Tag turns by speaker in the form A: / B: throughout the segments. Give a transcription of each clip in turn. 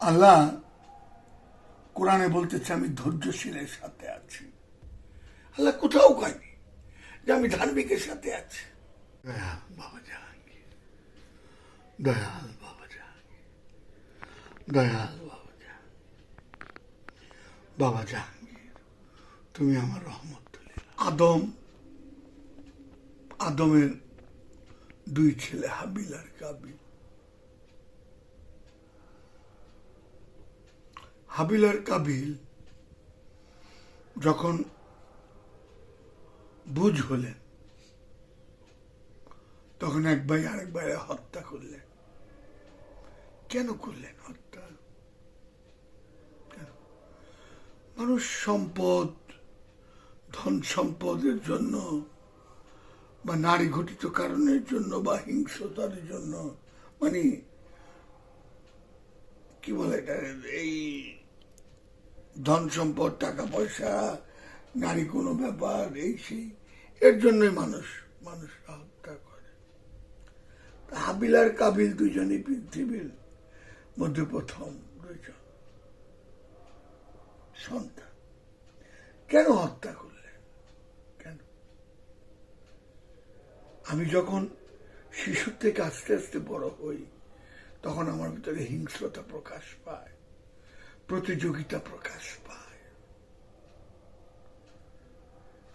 A: আল্লাহ কোরআনে বলতেছে আমি ধৈর্যশীলের সাথে আছি। আল্লাহ কোথাও কয়নি যে আমি ধার্মিকের সাথে আছি। দয়াল বাবা জাহাঙ্গীর দয়াল বাবা জাহাঙ্গীর দয়াল বাবা জাহাঙ্গীর। বাবা জাহাঙ্গীর তুমি আমার রহমত তুলে আদম আদমের দুই ছেলে হাবিল আর কাবিল। হাবিল আর কাবিল যখন বুঝ হলেন, তখন এক ভাই আরেক ভাইরে হত্যা করলেন। কেন করলেন হত্যা? মানুষ সম্পদ, ধন সম্পদের জন্য বা নারী ঘটিত কারণের জন্য বা হিংসতার জন্য মানে কি বলে এটা? এই ধন সম্পদ, টাকা পয়সা, নারী কোনো ব্যাপার, এই সেই, এর জন্যই মানুষ মানুষ হত্যা করে। হাবিল আর কাবিল দুজনই পৃথিবীর মধ্যে প্রথম দুইজন। সন্তান। কেন হত্যা করলেন? কেন? আমি যখন শিশুর থেকে আস্তে আস্তে বড় হই, তখন আমার ভিতরে হিংস্রতা প্রকাশ পায়। প্রতিযোগিতা প্রকাশ পায়।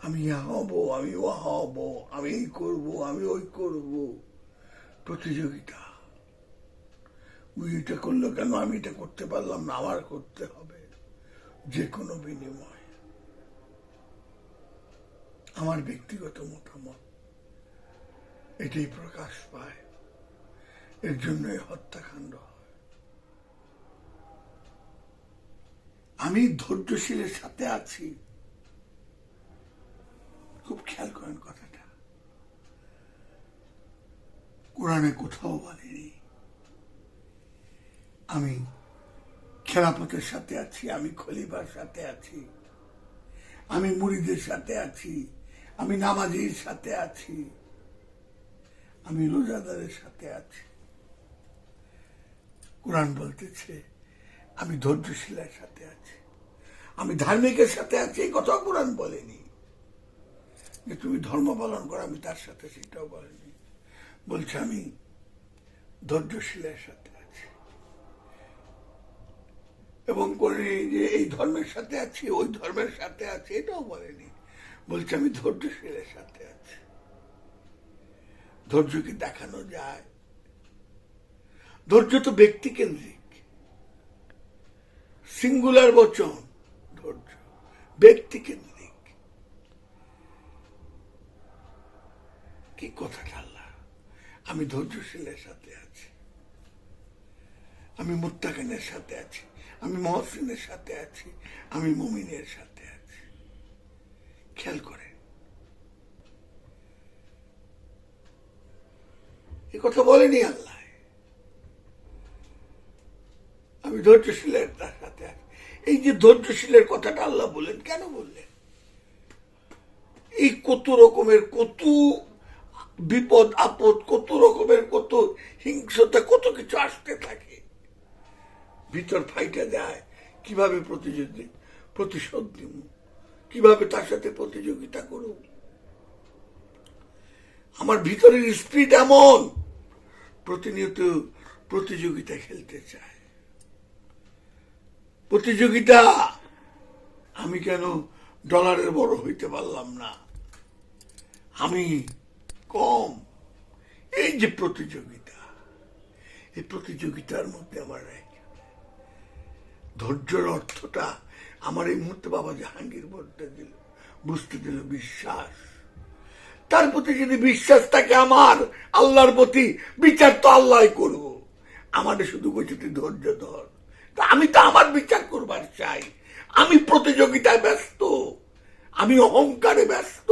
A: আমি হব, আমি ও হব, আমি এই করব, আমি ওই করব। প্রতিযোগিতা। ওই এটা করল কেন? আমি এটা করতে পারলাম না, আমার করতে হবে। যে কোনো বিনিময়। আমার ব্যক্তিগত মতামত। এটাই প্রকাশ পায়। এর জন্যই হত্যাকাণ্ড হয়। আমি ধৈর্যশীলের সাথে আছি। খুব খেয়াল করেন কথাটা। কোরআনে কোথাও বলেনি, আমি খেলাপথের সাথে আছি, আমি খলিফার সাথে আছি, আমি মুড়িদের সাথে আছি, আমি নামাজির সাথে আছি, আমি রোজাদারের সাথে আছি। কোরআন বলতেছে, আমি ধৈর্যশীলের সাথে আছি। আমি ধার্মিকের সাথে আছি, এই কথা কোরআন বলেনি। যে তুমি ধর্ম পালন করো, আমি তার সাথে সেটাও বলেনি। বলছে, আমি ধৈর্যশীলের সাথে আছি। এবং করে যে এই ধর্মের সাথে আছি, ওই ধর্মের সাথে আছি, এটাও বলেনি। বলছে, আমি ধৈর্যশীলের সাথে আছি। ধৈর্য কি দেখানো যায়? ধৈর্য তো ব্যক্তিকেন্দ্রিক সিঙ্গুলার বচন। ব্যক্তি কেন্দ্রিক কি? কথাটা আল্লাহ? আমি ধৈর্যশীলের সাথে আছি। আমি মুত্তাকিনের সাথে আছি। আমি মহসিনের সাথে আছি। আমি মুমিনের সাথে আছি। খেয়াল করে। এ কথা বলেনি আল্লাহ। আমি ধৈর্যশীলের তার এই যে ধৈর্যশীলের কথাটা আল্লাহ বললেন, কেন বললেন? এই কত রকমের, কত বিপদ, আপদ, কত রকমের, কত হিংসতা কত কিছু আসতে থাকে। ভিতর ফাইটা দেয় কীভাবে প্রতিযোগী প্রতিশোধ দিব কীভাবে তার সাথে প্রতিযোগিতা করব? আমার ভিতরের স্পিড এমন, প্রতিনিয়ত প্রতিযোগিতা খেলতে চায়। প্রতিযোগিতা। আমি কেন ডলারের বড় হইতে পারলাম না? আমি কম। এই যে প্রতিযোগিতা, এই প্রতিযোগিতার মধ্যে আমার ধৈর্যের অর্থটা আমার এই মুহূর্তে বাবা জাহাঙ্গীর বলতে দিল, বুঝতে দিল বিশ্বাস। তার প্রতি যদি বিশ্বাস থাকে আমার, আল্লাহর প্রতি, বিচার তো আল্লাহ করব। আমাদের শুধু কইছে ধৈর্য ধর। আমি তো আমার বিচার করবার চাই। আমি প্রতিযোগিতায় ব্যস্ত। আমি অহংকারে ব্যস্ত।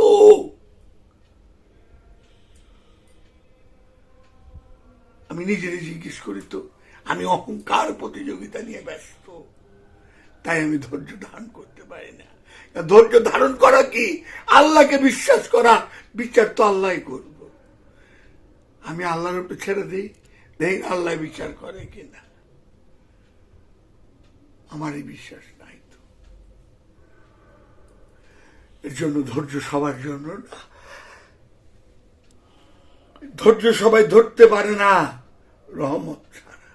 A: আমি নিজেরে জিজ্ঞেস করি তো, আমি অহংকার প্রতিযোগিতা নিয়ে ব্যস্ত। তাই আমি ধৈর্য ধারণ করতে পারি না। ধৈর্য ধারণ করা কি? আল্লাহকে বিশ্বাস করা। বিচার তো আল্লাহ করব। আমি আল্লাহর ছেড়ে দিই। দেখ আল্লাহ বিচার করে কিনা। আমার এই বিশ্বাস নাই তো। এর জন্য ধৈর্য সবার জন্য না। ধৈর্য সবাই ধরতে পারে না, রহমত ছাড়া।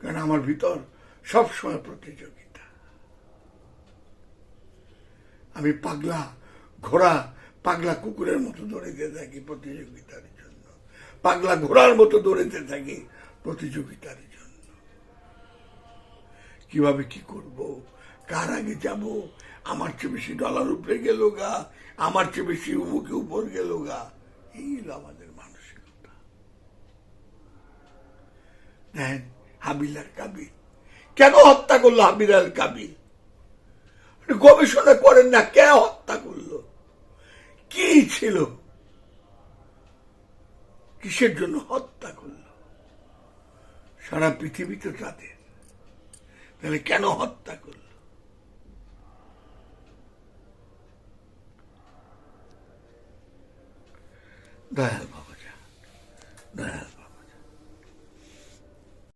A: কারণ আমার ভিতর সবসময় প্রতিযোগিতা। আমি পাগলা ঘোড়া, পাগলা কুকুরের মতো দৌড়িতে থাকি প্রতিযোগিতার জন্য। পাগলা ঘোড়ার মতো দৌড়িতে থাকি প্রতিযোগিতার জন্য। কীভাবে কি করব? কার আগে যাব? আমার চেয়ে বেশি ডলার উপরে গেল গা? আমার চেয়ে বেশি উমুকে উপর গেল গা? এই হলো আমাদের মানসিকতা। দেখেন হাবিল আর কাবিল। কেন হত্যা করল হাবিল আর কাবিল? গবেষণা করেন না, কে হত্যা করল? কি ছিল? কিসের জন্য হত্যা করল? সারা পৃথিবী তো তাদের। তাহলে কেন হত্যা করল? দয়াল